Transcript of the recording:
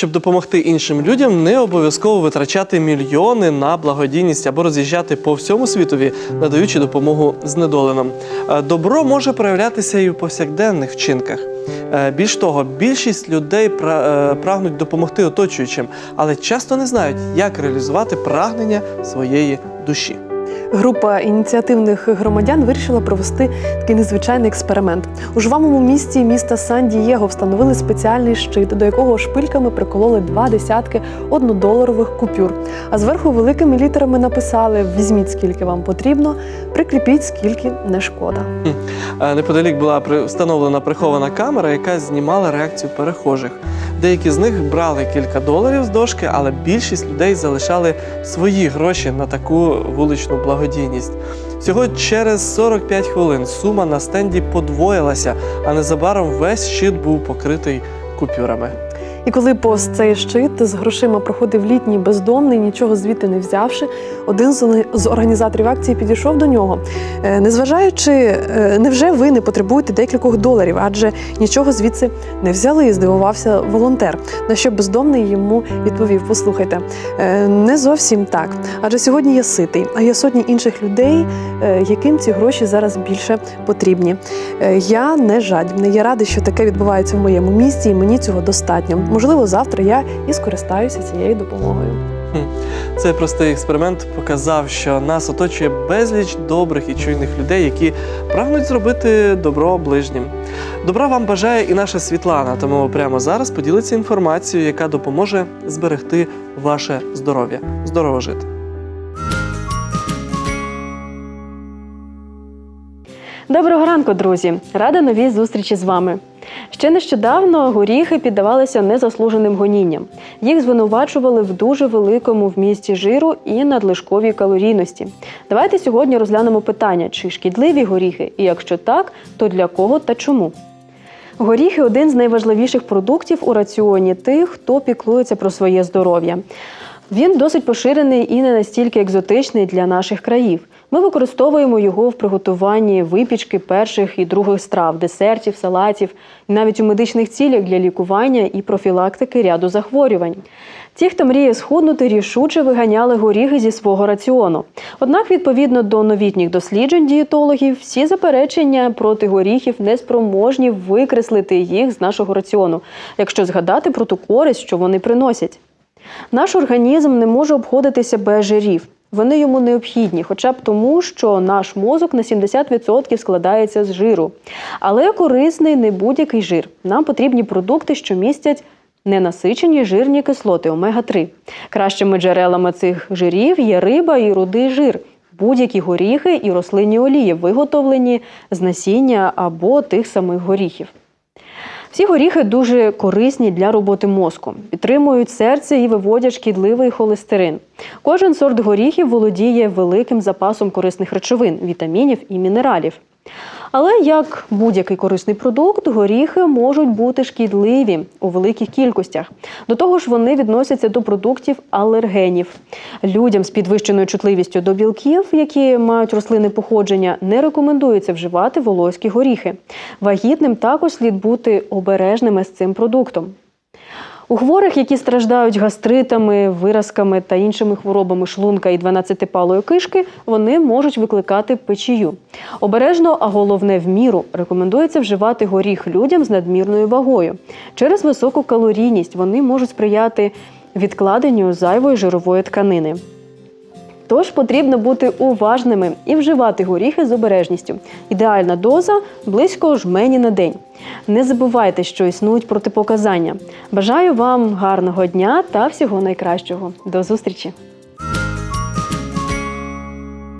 Щоб допомогти іншим людям, не обов'язково витрачати мільйони на благодійність або роз'їжджати по всьому світові, надаючи допомогу знедоленим. Е, Добро може проявлятися і в повсякденних вчинках. Е, Більш того, більшість людей е, прагнуть допомогти оточуючим, але часто не знають, як реалізувати прагнення своєї душі. Група ініціативних громадян вирішила провести такий незвичайний експеримент. У жвавому місті міста Сан-Дієго встановили спеціальний щит, до якого шпильками прикололи два десятки однодоларових купюр. А зверху великими літерами написали: візьміть скільки вам потрібно, прикріпіть скільки не шкода. Е, Неподалік була встановлена прихована камера, яка знімала реакцію перехожих. Деякі з них брали кілька доларів з дошки, але більшість людей залишали свої гроші на таку вуличну благодійність. Всього через 45 хвилин сума на стенді подвоїлася, а незабаром весь щит був покритий купюрами. І коли повз цей щит з грошима проходив літній бездомний, нічого звідти не взявши, один з організаторів акції підійшов до нього. Е, Незважаючи, е, невже ви не потребуєте декількох доларів, адже нічого звідси не взяли, здивувався волонтер. На що бездомний йому відповів: Послухайте, е, не зовсім так. Адже сьогодні я ситий, а є сотні інших людей, яким ці гроші зараз більше потрібні. Я не жадібний. Я радий, що таке відбувається в моєму місті, і мені цього достатньо. Можливо, завтра я і скористаюся цією допомогою. Цей простий експеримент показав, що нас оточує безліч добрих і чуйних людей, які прагнуть зробити добро ближнім. Добра вам бажає і наша Світлана, тому прямо зараз поділиться інформацією, яка допоможе зберегти ваше здоров'я. Здорово жити! Доброго ранку, друзі! Рада новій зустрічі з вами. Ще нещодавно горіхи піддавалися незаслуженим гонінням. Їх звинувачували в дуже великому вмісті жиру і надлишковій калорійності. Давайте сьогодні розглянемо питання, чи шкідливі горіхи, і якщо так, то для кого та чому. Горіхи один з найважливіших продуктів у раціоні тих, хто піклується про своє здоров'я. Він досить поширений і не настільки екзотичний для наших країв. Ми використовуємо його в приготуванні випічки перших і других страв, десертів, салатів, навіть у медичних цілях для лікування і профілактики ряду захворювань. Ті, хто мріє схуднути, рішуче виганяли горіхи зі свого раціону. Однак, відповідно до новітніх досліджень дієтологів, всі заперечення проти горіхів не спроможні викреслити їх з нашого раціону, якщо згадати про ту користь, що вони приносять. Наш організм не може обходитися без жирів. Вони йому необхідні, хоча б тому, що наш мозок на 70% складається з жиру. Але корисний не будь-який жир. Нам потрібні продукти, що містять ненасичені жирні кислоти омега-3. Кращими джерелами цих жирів є риба і рудий жир, будь-які горіхи і рослинні олії, виготовлені з насіння або тих самих горіхів. Всі горіхи дуже корисні для роботи мозку, підтримують серце і виводять шкідливий холестерин. Кожен сорт горіхів володіє великим запасом корисних речовин, вітамінів і мінералів. Але як будь-який корисний продукт, горіхи можуть бути шкідливі у великих кількостях. До того ж, вони відносяться до продуктів алергенів. Людям з підвищеною чутливістю до білків, які мають рослини походження, не рекомендується вживати волоські горіхи. Вагітним також слід бути обережними з цим продуктом. У хворих, які страждають гастритами, виразками та іншими хворобами шлунка і 12-палої кишки, вони можуть викликати печію. Обережно, а головне в міру, рекомендується вживати горіх людям з надмірною вагою. Через високу калорійність вони можуть сприяти відкладенню зайвої жирової тканини. Тож потрібно бути уважними і вживати горіхи з обережністю. Ідеальна доза близько жмені на день. Не забувайте, що існують протипоказання. Бажаю вам гарного дня та всього найкращого. До зустрічі!